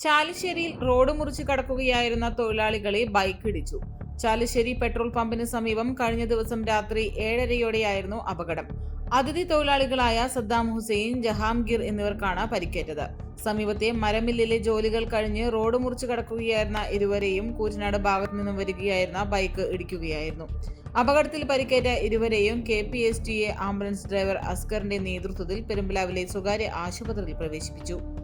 ചാലിശ്ശേരിയിൽ road മുറിച്ച് കടക്കുകയായിരുന്ന തൊഴിലാളികളെ bike ഇടിച്ചു. ചാലിശ്ശേരി പെട്രോൾ പമ്പിന് സമീപം കഴിഞ്ഞ ദിവസം രാത്രി ഏഴരയോടെയായിരുന്നു അപകടം. അതിഥി തൊഴിലാളികളായ സദ്ദാം ഹുസൈൻ ജഹാംഗീർ എന്നിവർക്കാണ് പരിക്കേറ്റത്. സമീപത്തെ മരമില്ലിലെ ജോലികൾ കഴിഞ്ഞ് റോഡ് മുറിച്ച് കടക്കുകയായിരുന്ന ഇരുവരെയും കൂറ്റനാട് ഭാഗത്തു നിന്നും വരികയായിരുന്ന ബൈക്ക് ഇടിക്കുകയായിരുന്നു. അപകടത്തിൽ പരിക്കേറ്റ ഇരുവരെയും K P S T A ambulance driver അസ്കറിന്റെ നേതൃത്വത്തിൽ പെരുമ്പലാവിലെ സ്വകാര്യ ആശുപത്രിയിൽ പ്രവേശിപ്പിച്ചു.